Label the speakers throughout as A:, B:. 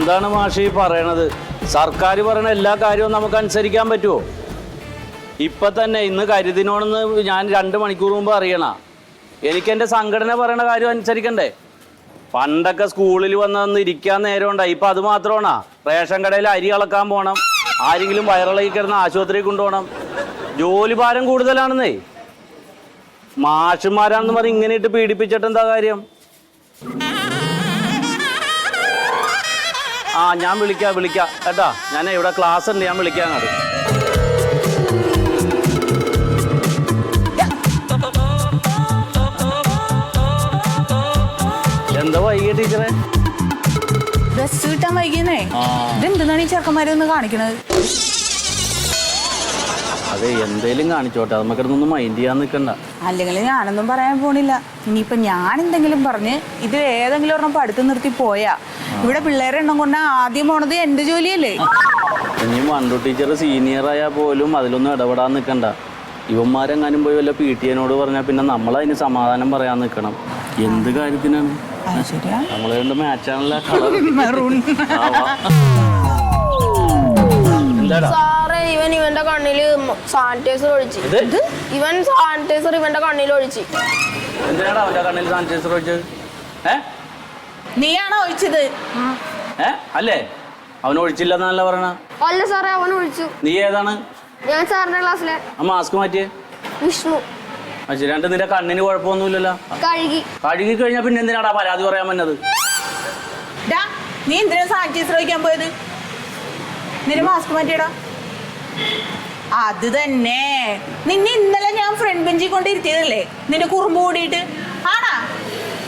A: എന്താണ് മാഷി പറയണത്? സർക്കാർ പറയണ എല്ലാ കാര്യവും നമുക്ക് അനുസരിക്കാൻ പറ്റുമോ ഇപ്പൊ തന്നെ ഇന്ന് കരുതിനോണെന്ന് ഞാൻ രണ്ട് മണിക്കൂർ മുമ്പ് അറിയണ. എനിക്ക് എന്റെ സംഘടന പറയണ കാര്യം അനുസരിക്കണ്ടേ? പണ്ടൊക്കെ സ്കൂളിൽ വന്നതെന്ന് ഇരിക്കാൻ നേരം ഉണ്ടായി. ഇപ്പൊ അത് മാത്രമാണോ? റേഷൻ കടയിൽ അരി അളക്കാൻ പോകണം ആരെങ്കിലും വയറിളകി കിടന്ന് ആശുപത്രിയിൽ കൊണ്ടുപോകണം. ജോലി ഭാരം കൂടുതലാണെന്നേ. മാഷന്മാരാണെന്ന് പറഞ്ഞ് ഇങ്ങനെ ഇട്ട് പീഡിപ്പിച്ചിട്ട് എന്താ കാര്യം? ആ ഞാൻ വിളിക്കാം വിളിക്കാം. കേട്ടാ ഞാൻ ഇവിടെ ക്ലാസ് ഉണ്ട് ഞാൻ വിളിക്കാം അങ്ങോട്ട് എന്താ വൈകിയ ടീച്ചറെ?
B: ഡ്രസ് കിട്ടാൻ വൈകിയെന്നേ. ഇതെന്താണ് ഈ ചെറുക്കന്മാരൊന്ന് കാണിക്കണത്?
A: അതെ എന്തേലും കാണിച്ചോട്ടെ നമുക്കിടന്നൊന്നും മൈൻഡ് ചെയ്യാൻ നിൽക്കണ്ട
B: അല്ലെങ്കിൽ ഞാനൊന്നും പറയാൻ പോണില്ല. ഇനിയിപ്പൊ ഞാൻ എന്തെങ്കിലും പറഞ്ഞ് ഇത് ഏതെങ്കിലും ഒരെണ്ണം പഠിത്തം നിർത്തി പോയാ. ഇവിടെ പിള്ളേരെ എണ്ണം കൊണ്ട് ആദ്യം പോണത് എന്റെ ജോലിയല്ലേ?
A: ഇനി മണ്ടു ടീച്ചർ സീനിയർ ആയാൽ പോലും അതിലൊന്നും ഇടപെടാൻ നിൽക്കണ്ട ഇവന്മാരെങ്ങാനും പോയി വല്ല പി ടി എനോട് പറഞ്ഞാൽ പിന്നെ നമ്മളതിന് സമാധാനം പറയാൻ നിൽക്കണം എന്ത് കാര്യത്തിനാണ്? നമ്മളെ കൊണ്ട് മാച്ചാണല്ലോ കളർ.
B: മെറൂൺ.
A: എന്താടാ?
C: സാറേ ഇവൻ ഇവന്റെ കണ്ണിൽ സാനിറ്റൈസർ ഒഴിച്ച്.
A: ഇത്?
C: ഇവൻ സാനിറ്റൈസർ ഇവന്റെ കണ്ണിൽ ഒഴിച്ച്
A: എന്തിനാണ് അവന്റെ കണ്ണിൽ സാനിറ്റൈസർ ഒഴിച്ചത്? ഏ?
B: നീയാണോ ഒഴിച്ചത്?
A: ഏ? അല്ലേ? അവൻ ഒഴിച്ചില്ലെന്നല്ല പറയണ.
C: അല്ല സാറേ അവൻ ഒഴിച്ചു.
A: നീ ഏതാണ്?
C: ഞാൻ സാറിന്റെ ക്ലാസ്സിലെ.
A: ആ മാസ്ക് മാറ്റിയേ.
C: വിഷ്ണു.
A: ശരി രണ്ട് നിന്റെ കണ്ണിന് കുഴപ്പമൊന്നുമില്ലല്ലോ.
C: കഴുകി.
A: കഴുകി കഴിഞ്ഞാ പിന്നെ എന്തിനാടാ പരാതി പറയാൻ
B: വന്നത്? നീ എന്തിനാ സാനിറ്റൈസർ വയ്ക്കാൻ പോയത്? നിന്റെ മാസ്ക് മാറ്റിയടാ. അത് തന്നെ. നിന്നെ ഇന്നലെ ഞാൻ ഫ്രണ്ട് ബെഞ്ചിൽ കൊണ്ടിരുത്തിയതല്ലേ? നിന്റെ കുറുമ്പ് കൂടിയിട്ട്. ആണാ?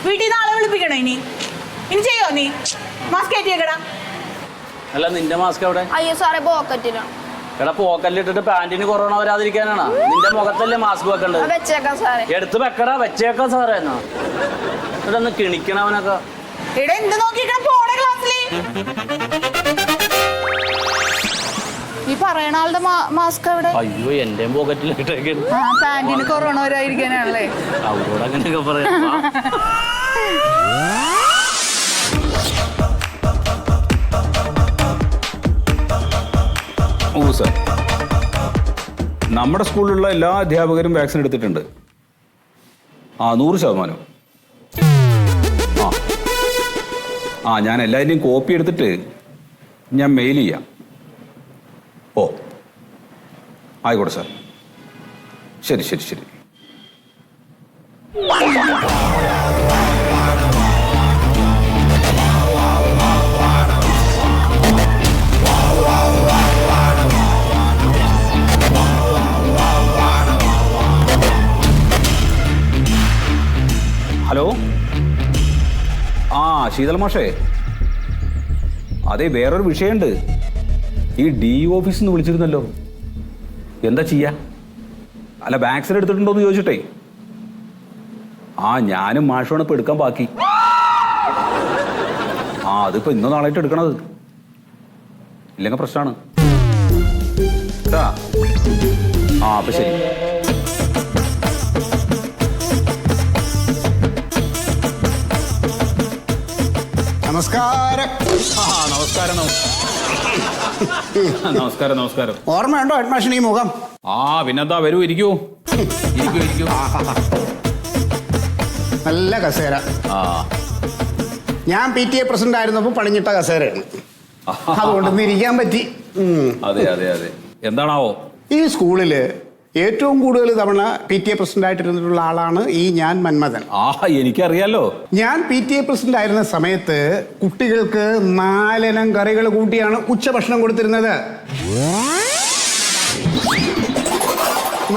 B: വീട്ടിൽ നിന്ന് ആളെ വിളിപ്പിക്കണോ ഇനി? ഇനി ചെയ്യോ നീ? മാസ്ക് കയറ്റിയേക്കടാ
A: അല്ല നിന്റെ മാസ്ക് എവിടെ?
C: അയ്യോ സാറേ പോക്കറ്റിലാണ്
A: എടാ പോക്കല്ലിട്ടിട്ട് പാന്റിന് കൊറോണ വരാതിരിക്കാനാണ്? നിന്റെ മുഖത്തല്ലേ മാസ്ക് വെക്കണ്ടത്.
C: വെച്ചേക്കാം സാറേ.
A: എടുത്ത് വെക്കടാ വെച്ചേക്കാ സാറേ എന്നാ. ഇവിടെ ഒന്ന് കിണിക്കണവനൊക്കെ
B: എടാ എന്ത് നോക്കിക്കണ പോണ ഈ പറയണ ആളുടെ മാസ്ക് എവിടെ?
A: അയ്യോ എന്റെ
B: ആ പാന്റിന് കൊറോണ വരാതിരിക്കാനാണല്ലേ?
A: അവരോട് അങ്ങനെയൊക്കെ പറയാം.
D: നമ്മുടെ സ്കൂളിലുള്ള എല്ലാ അധ്യാപകരും വാക്സിൻ എടുത്തിട്ടുണ്ട്. ആ നൂറ് ശതമാനം. ആ. ആ ഞാൻ എല്ലാവരുടെയും കോപ്പി എടുത്തിട്ട് ഞാൻ മെയിൽ ചെയ്യാം. ഓ. ആയിക്കോട്ടെ സാർ. ശരി ശരി ശരി. ശീതൾ മാഷേ അതെ വേറൊരു വിഷയമുണ്ട്. ഈ ഡി ഓഫീസിൽ നിന്ന് വിളിച്ചിരുന്നല്ലോ. എന്താ ചെയ്യാ? അല്ല വാക്സിൻ എടുത്തിട്ടുണ്ടോ എന്ന് ചോദിച്ചിട്ടേ. ആ ഞാനും മാഷുമാണ് ഇപ്പൊ എടുക്കാൻ ബാക്കി. ആ അതിപ്പോ ഇന്നോ നാളായിട്ട് എടുക്കണത്. ഇല്ലെങ്കിൽ പ്രശ്നമാണ്. ആ അപ്പൊ ശരി.
E: നമസ്കാരം.
D: ആ നമസ്കാരം നമസ്കാരം. നമസ്കാരം നമസ്കാരം.
E: ഓർമ്മയുണ്ടോ അഡ്മിഷൻ ഈ മുഖം?
D: ആ പിന്നെന്താ വരൂ ഇരിക്കൂ. ഇരിക്കൂ ഇരിക്കൂ.
E: നല്ല കസേര.
D: ആ.
E: ഞാൻ പി ടി എ പ്രസിഡന്റ് ആയിരുന്നപ്പോൾ പണിഞ്ഞിട്ട കസേരയാണ് അതുകൊണ്ട് ഇന്ന് ഇരിക്കാൻ പറ്റി. ഉം.
D: അതെ അതെ അതെ. എന്താണാവോ?
E: ഈ സ്കൂളിൽ ഏറ്റവും കൂടുതൽ തവണ പി ടി എ പ്രസിഡന്റ് ആയിട്ടിരുന്നിട്ടുള്ള ആളാണ് ഈ ഞാൻ മന്മഥൻ.
D: ആ എനിക്കറിയാലോ.
E: ഞാൻ പി ടി എ പ്രസിഡന്റ് ആയിരുന്ന സമയത്ത് കുട്ടികൾക്ക് നാലനം കറികൾ കൂട്ടിയാണ് ഉച്ചഭക്ഷണം കൊടുത്തിരുന്നത്.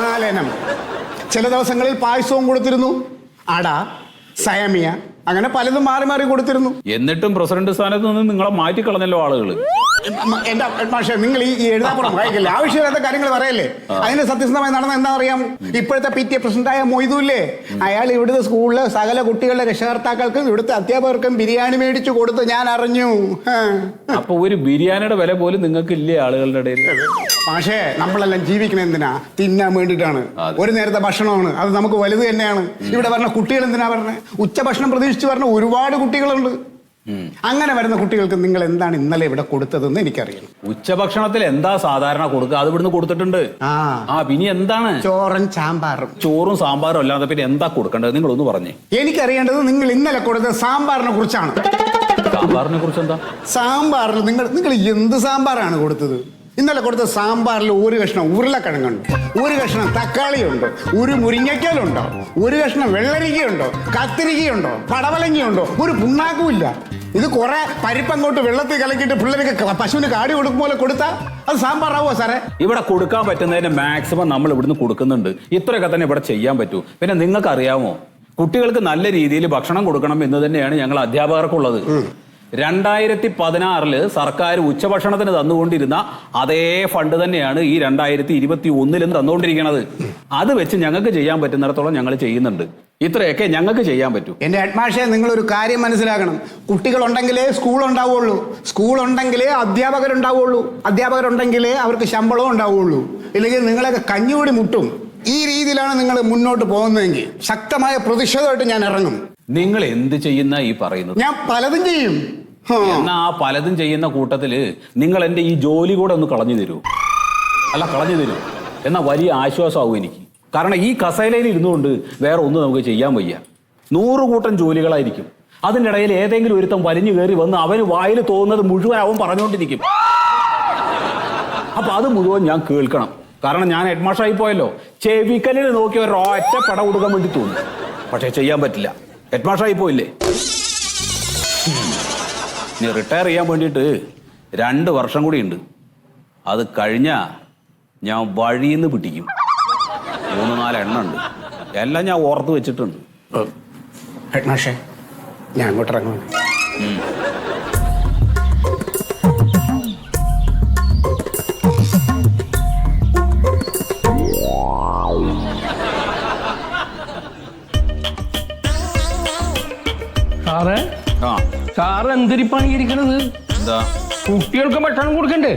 E: നാലനം ചില ദിവസങ്ങളിൽ പായസവും കൊടുത്തിരുന്നു. അട സയമിയ അങ്ങനെ പലതും മാറി മാറി കൊടുത്തിരുന്നു.
D: എന്നിട്ടും പ്രസിഡന്റ് സ്ഥാനത്ത് നിന്ന് നിങ്ങളെ മാറ്റിക്കളഞ്ഞല്ലോ ആളുകൾ
E: എന്റെ പക്ഷേ നിങ്ങൾ ഈ എഴുതാപ്പുറം വായിക്കില്ലേ? ആവശ്യമില്ലാത്ത കാര്യങ്ങൾ പറയല്ലേ? അതിന് സത്യസന്ധമായി നടന്ന എന്താ അറിയാം ഇപ്പോഴത്തെ പി ടി എ പ്രസിഡന്റായ മൊയ്തുല്ലേ? അയാൾ ഇവിടുത്തെ സ്കൂളിലെ സകല കുട്ടികളുടെ രക്ഷകർത്താക്കൾക്കും ഇവിടുത്തെ അധ്യാപകർക്കും ബിരിയാണി മേടിച്ചു കൊടുത്ത് ഞാൻ അറിഞ്ഞു.
D: അപ്പൊ ഒരു ബിരിയാണിയുടെ വില പോലും നിങ്ങൾക്ക് ഇല്ലേ ആളുകളുടെ ഇടയിൽ?
E: പക്ഷേ നമ്മളെല്ലാം ജീവിക്കണ എന്തിനാ? തിന്നാൻ വേണ്ടിയിട്ടാണ്. ഒരു നേരത്തെ ഭക്ഷണമാണ്. അത് നമുക്ക് വലുത് തന്നെയാണ്. ഇവിടെ പറഞ്ഞ കുട്ടികൾ എന്തിനാ പറഞ്ഞത് ഉച്ചഭക്ഷണം പ്രതീക്ഷിച്ച് പറഞ്ഞ ഒരുപാട് കുട്ടികളുണ്ട്. അങ്ങനെ വരുന്ന കുട്ടികൾക്ക് നിങ്ങൾ എന്താണ് ഇന്നലെ ഇവിടെ കൊടുത്തതെന്ന് എനിക്കറിയണം
D: ഉച്ചഭക്ഷണത്തിൽ എന്താ സാധാരണ കൊടുക്കുക? അത് ഇവിടുന്ന് കൊടുത്തിട്ടുണ്ട്.
E: ആ.
D: ആ പിന്നെ എന്താണ്?
E: ചോറും സാമ്പാറും.
D: ചോറും സാമ്പാറും അല്ലാതെ പിന്നെ എന്താ കൊടുക്കേണ്ടത്? നിങ്ങൾ ഒന്ന് പറഞ്ഞേ.
E: എനിക്കറിയേണ്ടത് നിങ്ങൾ ഇന്നലെ കൊടുത്ത സാമ്പാറിനെ കുറിച്ചാണ്.
D: സാമ്പാറിനെ കുറിച്ച് എന്താ?
E: സാമ്പാറിന് നിങ്ങൾ നിങ്ങൾ എന്ത് സാമ്പാറാണ് കൊടുത്തത്? ഇന്നലെ കൊടുത്ത സാമ്പാറിൽ ഒരു കഷ്ണം ഉരുളക്കിഴങ്ങുണ്ട്. ഒരു കഷ്ണം തക്കാളിയുണ്ട്. ഒരു മുരിങ്ങയ്ക്കലുണ്ടോ? ഒരു കഷ്ണം വെള്ളരിക്കയുണ്ടോ? കത്തിരിക്കയുണ്ടോ? പടവലങ്ങിയുണ്ടോ? ഒരു പുണ്ണാക്കുമില്ല. ഇത് കുറെ പരിപ്പങ്ങോട്ട് വെള്ളത്തിൽ കലക്കിയിട്ട് പിള്ളേർക്ക് പശുവിന് കാടി കൊടുക്കും പോലെ കൊടുത്താൽ അത് സാമ്പാറാവോ സാറേ?
D: ഇവിടെ കൊടുക്കാൻ പറ്റുന്നതിന് മാക്സിമം നമ്മൾ ഇവിടുന്ന് കൊടുക്കുന്നുണ്ട്. ഇത്രയൊക്കെ തന്നെ ഇവിടെ ചെയ്യാൻ പറ്റൂ. പിന്നെ നിങ്ങൾക്ക് അറിയാമോ കുട്ടികൾക്ക് നല്ല രീതിയിൽ ഭക്ഷണം കൊടുക്കണം എന്ന് തന്നെയാണ് ഞങ്ങൾ അധ്യാപകർക്കുള്ളത്. രണ്ടായിരത്തി പതിനാറിൽ സർക്കാർ ഉച്ചഭക്ഷണത്തിന് തന്നുകൊണ്ടിരുന്ന അതേ ഫണ്ട് തന്നെയാണ് ഈ രണ്ടായിരത്തി ഇരുപത്തി ഒന്നിലും തന്നുകൊണ്ടിരിക്കുന്നത് അത് വെച്ച് ഞങ്ങൾക്ക് ചെയ്യാൻ പറ്റുന്നിടത്തോളം ഞങ്ങൾ ചെയ്യുന്നുണ്ട്. ഇത്രയൊക്കെ ഞങ്ങൾക്ക് ചെയ്യാൻ പറ്റൂ.
E: എന്റെ നിങ്ങൾ ഒരു കാര്യം മനസ്സിലാക്കണം. കുട്ടികളുണ്ടെങ്കിലേ സ്കൂൾ ഉണ്ടാവുള്ളൂ. സ്കൂൾ ഉണ്ടെങ്കിലേ അധ്യാപകരുണ്ടാവുള്ളൂ. അധ്യാപകരുണ്ടെങ്കിലേ അവർക്ക് ശമ്പളവും ഉണ്ടാവുള്ളൂ. ഇല്ലെങ്കിൽ നിങ്ങളൊക്കെ കഞ്ഞുകൂടി മുട്ടും. ഈ രീതിയിലാണ് നിങ്ങൾ മുന്നോട്ട് പോകുന്നതെങ്കിൽ ശക്തമായ പ്രതിഷേധമായിട്ട് ഞാൻ ഇറങ്ങും.
D: നിങ്ങൾ എന്ത് ചെയ്യുന്ന ഈ പറയുന്നത്?
E: ഞാൻ പലതും ചെയ്യും.
D: എന്നാ ആ പലതും ചെയ്യുന്ന കൂട്ടത്തിൽ നിങ്ങൾ എന്റെ ഈ ജോലി കൂടെ ഒന്ന് കളഞ്ഞു തരൂ. അല്ല കളഞ്ഞു തരൂ. എന്നാ വലിയ ആശ്വാസമാവും എനിക്ക്. കാരണം ഈ കസേലയിൽ ഇരുന്നുകൊണ്ട് വേറെ ഒന്നും നമുക്ക് ചെയ്യാൻ വയ്യ. നൂറ് കൂട്ടം ജോലികളായിരിക്കും. അതിന്റെ ഇടയിൽ ഏതെങ്കിലും ഒരുത്തം വലിഞ്ഞു കയറി വന്ന് അവന് വായിൽ തോന്നുന്നത് മുഴുവൻ അവൻ പറഞ്ഞുകൊണ്ടിരിക്കും. അപ്പൊ അത് മുഴുവൻ ഞാൻ കേൾക്കണം. കാരണം ഞാൻ ഹെഡ്മാഷായി പോയല്ലോ. ചെവിക്കല്ലിൽ നോക്കി ഒരു ഒറ്റ പട കൊടുക്കാൻ വേണ്ടി തോന്നി. പക്ഷെ ചെയ്യാൻ പറ്റില്ല. ഹെഡ്മാഷായി പോയില്ലേ? നീ റിട്ടയർ ചെയ്യാൻ വേണ്ടിയിട്ട് രണ്ട് വർഷം കൂടി ഉണ്ട്. അത് കഴിഞ്ഞാ ഞാൻ വഴിയിൽ നിന്ന് പിടിക്കും. മൂന്ന് നാല് എണ്ണ ഉണ്ട്. എല്ലാം ഞാൻ ഓർത്ത് വെച്ചിട്ടുണ്ട്.
E: ഹെഡ്മാഷെ ഞാൻ അങ്ങോട്ട് ഇറങ്ങുന്നു
F: സാറേ
D: ആ.
F: സാറ് എന്തിരി പണിയിരിക്കണത്
D: എന്താ?
F: കുട്ടികൾക്ക് ഭക്ഷണം കൊടുക്കണ്ടേ?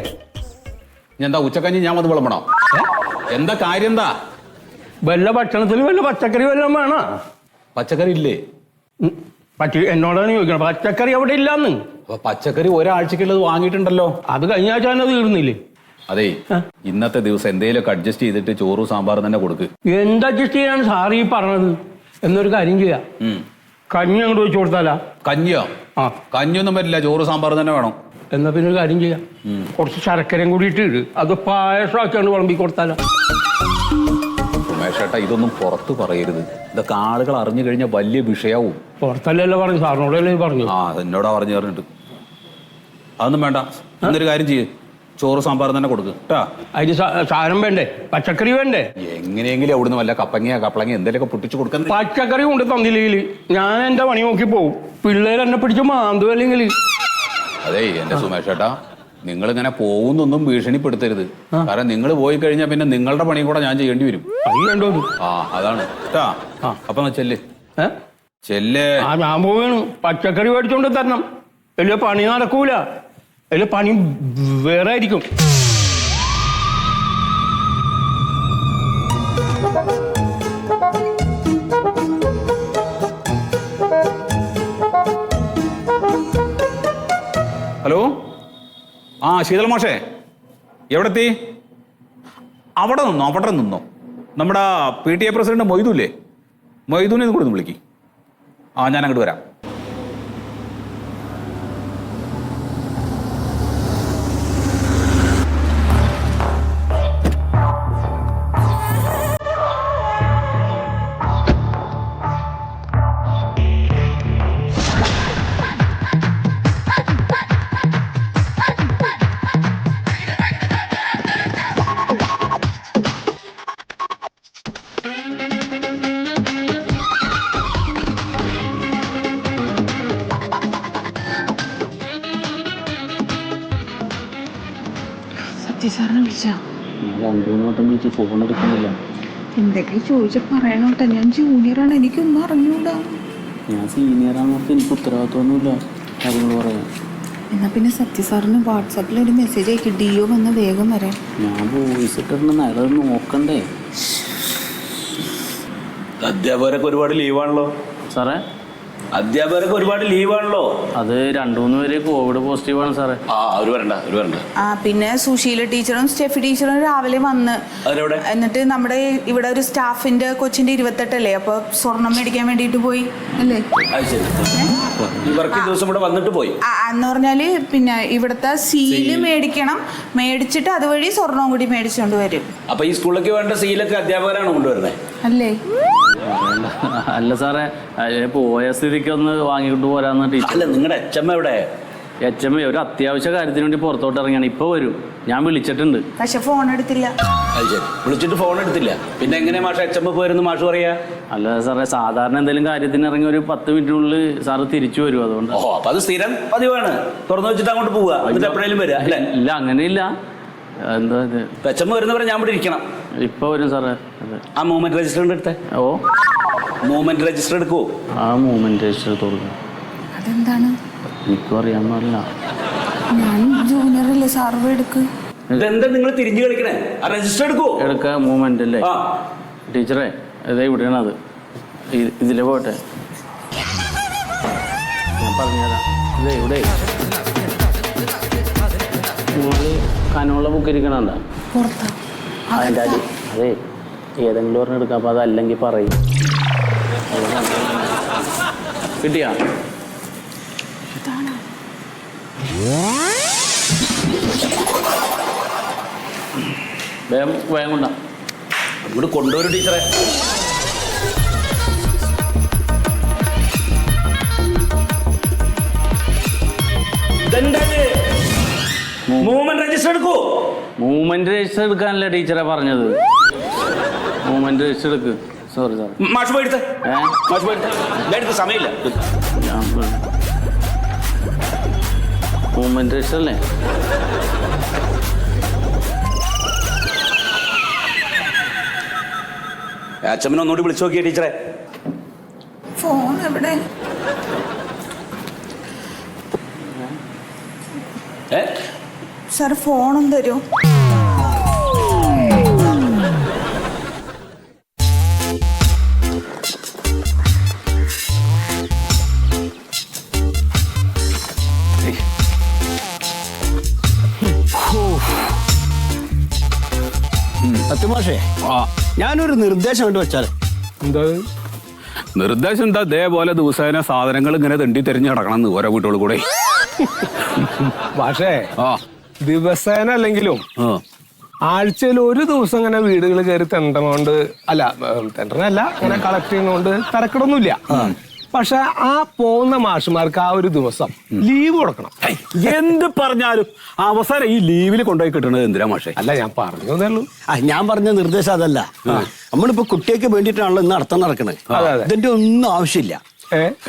D: ഞാൻ എന്താ ഉച്ചക്കഞ്ഞി ഞാൻ അത് വിളമ്പണോ? എന്താ കാര്യം എന്താ?
F: വല്ല ഭക്ഷണത്തിൽ വല്ല പച്ചക്കറി വല്ലതും വേണോ?
D: പച്ചക്കറി ഇല്ലേ?
F: പറ്റി എന്നോടാണ് ചോദിക്കണം പച്ചക്കറി അവിടെ ഇല്ലാന്ന്.
D: അപ്പൊ പച്ചക്കറി ഒരാഴ്ചക്കുള്ളത് വാങ്ങിയിട്ടുണ്ടല്ലോ.
F: അത് കഴിഞ്ഞ ആഴ്ച തന്നെ തീർന്നില്ലേ?
D: അതെ ഇന്നത്തെ ദിവസം എന്തെങ്കിലുമൊക്കെ അഡ്ജസ്റ്റ് ചെയ്തിട്ട് ചോറും സാമ്പാറും തന്നെ കൊടുക്ക്.
F: എന്ത് അഡ്ജസ്റ്റ് ചെയ്യാൻ സാർ ഈ പറഞ്ഞത്? എന്നൊരു കാര്യം ചെയ്യാം. കഞ്ഞി അങ്ങോട്ട് വെച്ച് കൊടുത്താലാ?
D: കഞ്ഞിയോ?
F: ആ.
D: കഞ്ഞിയൊന്നും പറ്റില്ല ചോറ് സാമ്പാർ തന്നെ വേണം.
F: എന്നാ പിന്നെ ഒരു കാര്യം ചെയ്യാം. കുറച്ച് ശർക്കരയും കൂടി ഇട്ട് അത് പായസമാക്കിയാണ് വിളമ്പി കൊടുത്താലോ.
D: ഉമേഷേട്ടാ ഇതൊന്നും പുറത്ത് പറയരുത്. ഇതൊക്കെ ആളുകൾ അറിഞ്ഞു കഴിഞ്ഞാൽ വലിയ വിഷയാവും.
F: പുറത്തല്ലല്ലോ പറഞ്ഞു. സാറിനോടല്ലേ പറഞ്ഞു.
D: ആ എന്നോടാ പറഞ്ഞു പറഞ്ഞിട്ട്. അതൊന്നും വേണ്ട. എന്നൊരു കാര്യം ചെയ്യ്. ചോറ് സാമ്പാർ തന്നെ കൊടുക്ക്. കേട്ടോ
F: അതിന് സാധനം വേണ്ടേ? പച്ചക്കറി വേണ്ടേ?
D: എങ്ങനെയെങ്കിലും അവിടുന്ന് വല്ല കപ്പങ്ങയോ കപ്പളങ്ങയോ എന്തെങ്കിലുമൊക്കെ പൊട്ടിച്ചു കൊടുക്കുന്നത്
F: പച്ചക്കറി കൊണ്ട് തന്നില്ലെങ്കിൽ ഞാൻ എന്റെ പണി നോക്കി പോവും. പിള്ളേർ എന്നെ പിടിച്ച് മാന്തു അല്ലെങ്കിൽ.
D: അതെ എന്റെ സുമേഷേട്ടാ നിങ്ങൾ ഇങ്ങനെ പോകുന്നൊന്നും ഭീഷണിപ്പെടുത്തരുത്. കാരണം നിങ്ങൾ പോയി കഴിഞ്ഞാൽ പിന്നെ നിങ്ങളുടെ പണിയും കൂടെ ഞാൻ ചെയ്യേണ്ടി വരും. ആ അതാണ്. കേട്ടാ. അപ്പൊ ചെല്ല്. ചെല്ലേ.
F: ഞാൻ പോവുകയാണ്. പച്ചക്കറി മേടിച്ചോണ്ട് തരണം. വലിയ പണി നടക്കൂല. വലിയ പണി വേറെ ആയിരിക്കും.
D: ഹലോ? ആ ശീതൾ മോഷേ. എവിടെത്തി? അവിടെ നിന്നോ? അവിടെ നിന്നോ? നമ്മുടെ പി ടി എ പ്രസിഡന്റ് മൊയ്തുല്ലേ? മൊയ്തുവിനെ കൂടെ ഒന്ന് വിളിക്ക്. ആ ഞാൻ അങ്ങോട്ട് വരാം.
A: മൂന്നോട്ടം വിളിച്ച് ഫോൺ എടുക്കുന്നില്ല.
B: എന്തൊക്കെ ചോദിച്ച പറയണോട്ടെ? ഞാൻ ജൂനിയറാണ് എനിക്കൊന്നും അറിഞ്ഞൂടാ.
A: ഞാൻ സീനിയറാണെന്നോർത്ത് എനിക്ക് ഉത്തരവാദിത്വമൊന്നുമില്ല. കാര്യങ്ങൾ പറയാം
B: എന്നാ പിന്നെ സത്യ സാറിന് വാട്സാപ്പിൽ ഒരു മെസ്സേജ് അയക്കി. ഡിഒ വന്ന് വേഗം വരാം.
A: ഞാൻ വോയിസ് ഇട്ടിരുന്ന അയാളത് നോക്കണ്ടേ?
D: അധ്യാപകരൊക്കെ ഒരുപാട് ലീവാണല്ലോ
A: സാറേ
D: അധ്യാപകർക്ക് ഒരുപാട് ലീവാണല്ലോ
A: അത് രണ്ടു മൂന്ന് പേര് കോവിഡ് പോസിറ്റീവ് ആണ് സാറേ.
D: ആ അവർ വരണ്ട അവർ വരണ്ട.
B: ആ പിന്നെ സുശീല ടീച്ചറും സ്റ്റെഫി ടീച്ചറും രാവിലെ വന്ന്
D: അവരെവിടെ?
B: എന്നിട്ട് നമ്മുടെ ഇവിടെ ഒരു സ്റ്റാഫിന്റെ കൊച്ചിന്റെ ഇരുപത്തെട്ടല്ലേ? അപ്പൊ സ്വർണം മേടിക്കാൻ വേണ്ടിയിട്ട് പോയി. അല്ലേ?
D: അത് ശരി. ഈ വർക്കിംഗ് ദിവസം ഇവിടെ വന്നിട്ട് പോയി.
B: ആ, എന്ന് പറഞ്ഞാൽ പിന്നെ ഇവിടുത്തെ സീൽ മേടിക്കണം. മേടിച്ചിട്ട് അതുവഴി സ്വർണവും കൂടി മേടിച്ചുകൊണ്ട് വരും.
D: അപ്പൊ ഈ സ്കൂളിലേക്ക് വേണ്ട സീലൊക്കെ അധ്യാപകരാണ് കൊണ്ടുവരുന്നത്
B: അല്ലേ?
A: അല്ല സാറേ പോയ സ്ഥിതിക്ക് ഒന്ന് വാങ്ങിക്കൊണ്ട് പോരാന്ന് ടീച്ചർ.
D: അല്ല നിങ്ങളുടെ അച്ഛമ്മ എവിടെ?
A: എച്ച് എം ഒരു അത്യാവശ്യ കാര്യത്തിന് വേണ്ടി പുറത്തോട്ട് ഇറങ്ങിയാണ് ഇപ്പൊ വരും. ഞാൻ വിളിച്ചിട്ടുണ്ട്.
B: പക്ഷെ ഫോൺ എടുത്തില്ല.
D: അത് ശരി. വിളിച്ചിട്ട് ഫോൺ എടുത്തില്ല. പിന്നെ എങ്ങനെ മാഷ അച്ഛമ്മ പോയിരുന്നു മാഷ് പറയാ?
A: അല്ല സാറേ സാധാരണ എന്തെങ്കിലും കാര്യത്തിന് ഇറങ്ങി ഒരു പത്ത് മിനിറ്റിനുള്ളിൽ സാറ് തിരിച്ചു വരും അതുകൊണ്ട്.
D: ഓ അപ്പൊ അത് സ്ഥിരം പതിവാണ്. തുറന്നു വെച്ചിട്ട് അങ്ങോട്ട് പോവുക. എന്നിട്ട് എപ്പോഴേലും വരിക അല്ലേ?
A: ഇല്ല അങ്ങനെയില്ല. എന്താ ഇത്?
D: ഇപ്പൊ അച്ഛമ്മ വരുന്നവരെ ഞാൻ ഇവിടെ ഇരിക്കണം.
A: ഇപ്പൊ വരും സാറേ.
D: ആ മൂവ്മെന്റ് രജിസ്റ്റർ എടുത്തേ.
A: ഓ.
D: മൂവ്മെന്റ് രജിസ്റ്റർ എടുക്കൂ
A: ആ മൂവ്മെന്റ് രജിസ്റ്റർ എടുത്ത് കൊടുക്കും.
B: അതെന്താണ്?
A: എനിക്കും അറിയാമെന്നല്ല
B: ഞാൻ ജൂനിയർ അല്ലേ സാർവ് എടുക്ക്.
D: ഇതെന്താ നിങ്ങൾ തിരിഞ്ഞു കളിക്കണേ? ആ രജിസ്റ്റർ എടുക്കൂ
A: എടുക്ക മൂവ്മെന്റ് അല്ലേ?
D: ആ.
A: ടീച്ചറെ ഇതേ ഇവിടെയാണ് അത്. ഇ- ഇതിലെ പോട്ടെ. ഞാൻ പറഞ്ഞുതരാം. ഇതേ ഇവിടെ. നിങ്ങൾ കനുള്ള ബുക്ക് ഇരിക്കണ
B: പുറത്താ.
A: അതിന്റെ അടി. അതെ ഏതെങ്കിലും ഒരെണ്ണം എടുക്കാം അപ്പോൾ അതല്ലെങ്കിൽ പറയും. കിട്ടിയാ? വേഗം വേഗം കൊണ്ടാ.
D: അങ്ങോട്ട് കൊണ്ടുവരും ടീച്ചറെ. മൂവ്മെന്റ് രജിസ്റ്റർ എടുക്കൂ.
A: മൂവ്മെന്റ് രജിസ്റ്റർ എടുക്കാനല്ലേ ടീച്ചറെ പറഞ്ഞത്? മൂവ്മെന്റ് രജിസ്റ്റർ എടുക്ക്. സോറി സാർ
D: മാഷ് പോയി എടുത്ത്. മാഷ് പോയി എടുത്ത്. ഞാൻ എടുത്ത് സമയമില്ല.
A: മൂവ്മെന്റ് രജിസ്റ്റർ അല്ലേ?
D: അച്ഛമ്മനെ ഒന്നുകൂടി വിളിച്ചു നോക്കിയ ടീച്ചറെ.
B: ഫോൺ എവിടെ?
D: ഏ?
B: സാർ ഫോണും തരൂ.
G: ഞാനൊരു നിർദ്ദേശം കണ്ടു വെച്ചാൽ.
D: എന്താ? നിർദ്ദേശം എന്താ? ഇതേപോലെ ദിവസേന സാധനങ്ങൾ ഇങ്ങനെ തെണ്ടി തെരഞ്ഞു നടക്കണം ഓരോ വീട്ടുകൾ കൂടെ.
H: പക്ഷേ
D: ആ.
H: ദിവസേന അല്ലെങ്കിലും ആഴ്ചയിൽ ഒരു ദിവസം ഇങ്ങനെ വീടുകൾ കയറി തെണ്ടണോണ്ട് അല്ല തെണ്ടനല്ല അങ്ങനെ കളക്ട് ചെയ്യുന്നോണ്ട് തിരക്കിടൊന്നുമില്ല. പക്ഷെ ആ പോകുന്ന മാഷുമാർക്ക് ആ ഒരു ദിവസം ലീവ് കൊടുക്കണം.
D: എന്ത് പറഞ്ഞാലും അവസാനം ഈ ലീവിൽ കൊണ്ടുപോയി കിട്ടണത് എന്തിനാ മാഷേ?
H: അല്ല ഞാൻ പറഞ്ഞു ഉള്ളൂ.
G: ആ ഞാൻ പറഞ്ഞ നിർദ്ദേശം അതല്ല. നമ്മളിപ്പോ കുട്ടികൾക്ക് വേണ്ടിയിട്ടാണല്ലോ ഇന്ന് നടക്കണത്.
H: അതെ, അതെ.
G: ഇതിന്റെ ഒന്നും ആവശ്യമില്ല?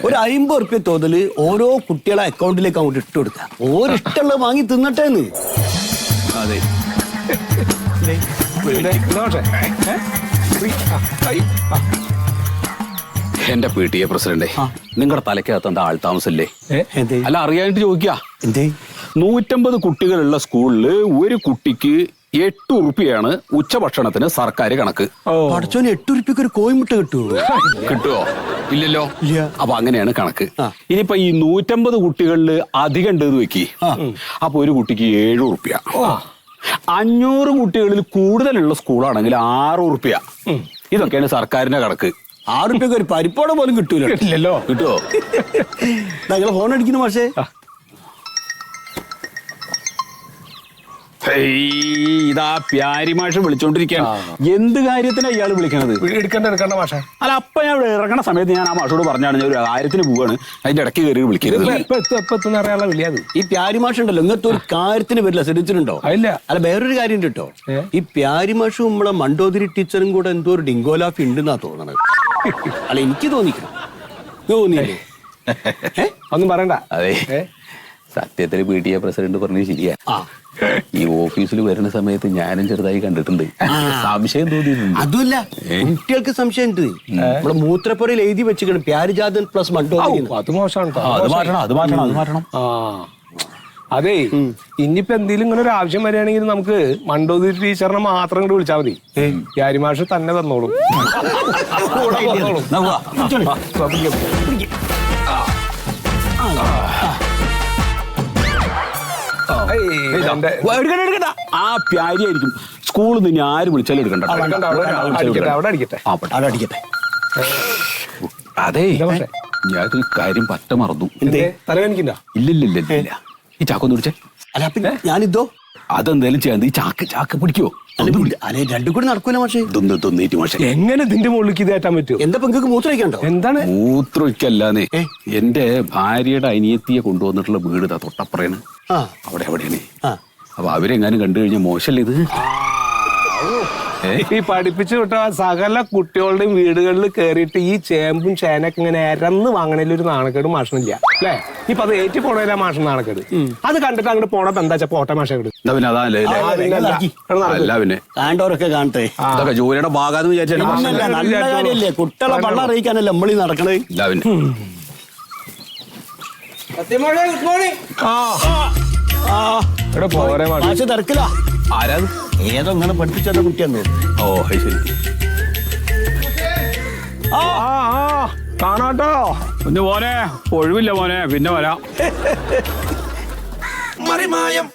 G: ഒരു അമ്പത് ഉറുപ്പ്യ തോതിൽ ഓരോ കുട്ടികളെ അക്കൗണ്ടിലേക്ക് അങ്ങോട്ട് ഇട്ട് കൊടുക്കുക. ഓരോ ഇഷ്ടമുള്ള വാങ്ങി
D: അതെ.
H: ആ, ഐ, ആ.
D: എന്റെ പി ടി എ പ്രസിഡന്റ് നിങ്ങളുടെ തലക്കകത്ത് എന്താ ആൾ താമസല്ലേ അല്ല അറിയാനായിട്ട് ചോദിക്കാ.
G: എന്തേ?
D: നൂറ്റമ്പത് കുട്ടികളുള്ള സ്കൂളിൽ ഒരു കുട്ടിക്ക് എട്ട് ഉറുപ്പിയാണ് ഉച്ചഭക്ഷണത്തിന് സർക്കാർ കണക്ക്.
G: പഠിച്ചോന് എട്ട് ഉറുപ്പ്യക്ക് ഒരു കോയിമുട്ട കിട്ടുമോ
D: കിട്ടുമോ ഇല്ലല്ലോ?
G: ഇല്ല.
D: അപ്പൊ അങ്ങനെയാണ് കണക്ക്. ഇനിയിപ്പൊ ഈ നൂറ്റമ്പത് കുട്ടികളിൽ അധികം ഉണ്ട് എന്ന് വെക്കി അപ്പൊ ഒരു കുട്ടിക്ക് ഏഴ് ഉറുപ്പ്യ. അഞ്ഞൂറ് കുട്ടികളിൽ കൂടുതലുള്ള സ്കൂളാണെങ്കിൽ ആറ് ഉറുപ്പ്യ. ഇതൊക്കെയാണ് സർക്കാരിന്റെ കണക്ക്.
G: ആറുപ്യക്ക് ഒരു പരിപ്പോടെ പോലും കിട്ടൂല.
H: ഇല്ലല്ലോ.
D: കിട്ടുമോ
G: ഞങ്ങൾ ഫോൺ അടിക്കുന്നു പക്ഷേ
D: ഇതാ പ്യാരിമാഷ് വിളിച്ചോണ്ടിരിക്കുകയാണ് എന്ത് കാര്യത്തിനാ ഇയാൾ വിളിക്കണത്?
H: എടുക്കണ്ട എടുക്കണ്ട മാഷ.
D: അല്ല അപ്പൊ ഞാൻ ഇറങ്ങണ സമയത്ത് ഞാൻ ആ മാഷോട് പറഞ്ഞാണ് ഞാൻ ഒരു കാര്യത്തിന് പോവാണ്. അതിന്റെ ഇടയ്ക്ക് കയറി വിളിക്കരുത്.
H: അറിയാനുള്ള വിളിയത്
G: ഈ പ്യാരിമാഷ് ഉണ്ടല്ലോ ഇങ്ങനത്തെ ഒരു കാര്യത്തിന് വരില്ല ശ്രദ്ധിച്ചിട്ടുണ്ടോ
H: അല്ല
G: അല്ല വേറൊരു കാര്യം ഉണ്ട്? കേട്ടോ
H: ഈ
G: ഈ പ്യാരിമാഷും നമ്മളെ മണ്ടോതിരി ടീച്ചറും കൂടെ എന്തോ ഒരു ഡിങ്കോലാഫി ഉണ്ടെന്നാ തോന്നണത്. അല്ല എനിക്ക് തോന്നിക്കണം. തോന്നിയില്ലേ?
H: ഒന്നും പറയണ്ട.
D: അതെ? സത്യത്തിൽ പി ടി എ പ്രസിഡന്റ് പറഞ്ഞത് ശരിയാ. ഈ ഓഫീസിൽ വരുന്ന സമയത്ത് ഞാനും ചെറുതായി കണ്ടിട്ടുണ്ട്. സംശയം തോന്നിയിട്ടുണ്ട്.
G: അതുമല്ല കുട്ടികൾക്ക് സംശയം ഉണ്ട് മൂത്രപ്പുറയിൽ മൂത്രപ്പുരയിൽ എഴുതി വെച്ചിട്ട് പ്യാരിജാതൻ പ്ലസ്
H: മണ്ടോ അത് മോശമാണ്
D: അത് മാറ്റണം അത് മാറ്റണം അത് മാറ്റണം.
H: അതെ ഇനിയിപ്പോ എന്തെങ്കിലും ഇങ്ങനെ ഒരു ആവശ്യം വരികയാണെങ്കിൽ നമുക്ക് മണ്ടോതി ടീച്ചറിനെ മാത്രം കൂടി വിളിച്ചാൽ മതി. യാരിമാഷ് തന്നെ തന്നോളും.
D: എടുക്കണ്ട എടുക്കണ്ട. ആ പ്യാരിയായിരിക്കും സ്കൂളിൽ നിന്ന് ആര് വിളിച്ചാലും എടുക്കണ്ട
H: അവിടെ അടിക്കട്ടെ, അവിടെ അടിക്കട്ടെ.
D: ആ, പെട്ടെന്ന്.
G: അവിടെ അടിക്കട്ടെ
D: അതെ ഞാൻ ഒരു കാര്യം പറ്റ മറന്നു. ഇല്ലില്ലില്ല ഈ ചാക്കൊന്ന് വിളിച്ചേ
G: അല്ല പിന്നെ ഞാനിതോ
D: അതെന്തേലും ചെയ്യാൻ ഈ ചാക്ക് ചാക്ക് പിടിക്കോ.
G: അല്ല രണ്ടും കൂടി നടക്കൂല മാഷേ.
D: ഇതൊന്ന് തൊന്നേറ്റ് മാഷേ.
H: എങ്ങനെ ഇതിന്റെ മുകളിലേക്ക് ഇത് കയറ്റാൻ പറ്റുമോ
G: എന്താ പെങ്ങൾക്ക് മൂത്രയ്ക്കണ്ടോ
H: എന്താണ്?
D: മൂത്രമൊക്കെയല്ലാന്നേ എന്റെ ഭാര്യയുടെ അനിയത്തിയെ കൊണ്ടുവന്നിട്ടുള്ള വീട് ഇതാ തൊട്ടപ്പുറയാണ്
G: ആ.
D: അവിടെ എവിടെയാണ്
G: ആ.
D: അപ്പൊ അവരെങ്ങാനും കണ്ടു കഴിഞ്ഞാൽ മോശമല്ലേ ഇത്?
H: ഈ പഠിപ്പിച്ചു വിട്ട സകല കുട്ടികളുടെയും വീടുകളിൽ കയറിയിട്ട് ഈ ചേമ്പും ചേനൊക്കെ ഇങ്ങനെ ഇരന്ന് വാങ്ങണതിൽ ഒരു നാണക്കേട് മാഷണില്ല അല്ലേ? ഇപ്പൊ അത് ഏറ്റി പോണതിലാ മാഷൻ നാണക്കേട്. അത് കണ്ടിട്ട് അങ്ങോട്ട് പോണപ്പോ എന്താ വെച്ചാ പോട്ടെ മാഷ
D: എന്നാ പിന്നെ അതല്ലേ?
G: ആ,
H: പിന്നല്ല.
G: ഇങ്ങളാക്കി.
D: അല്ല. പിന്നെ.
G: കാണ്ടോരൊക്കെ കാണട്ടെ.
D: ജോലിയുടെ
G: ഭാഗം നല്ല കാര്യല്ലേ? കുട്ടികളെ പള്ള അറിയിക്കാനല്ലേ നമ്മളീ നടക്കണേ?
D: ഇല്ല ആ.
H: ഇവിടെ പോരെ മാഷ.
G: മാഷ് തിരക്കില്ല
D: ആരാ?
G: ഏതോ ഇങ്ങനെ പഠിപ്പിച്ചെന്ന കുട്ടിയാന്ന്
D: ഓ അത് ശരി.
H: ആ ആ കാണാട്ടോ.
D: ഒന്ന് മോനെ ഒഴിവില്ല മോനെ പിന്നെ വരാം.
I: മറിമായം.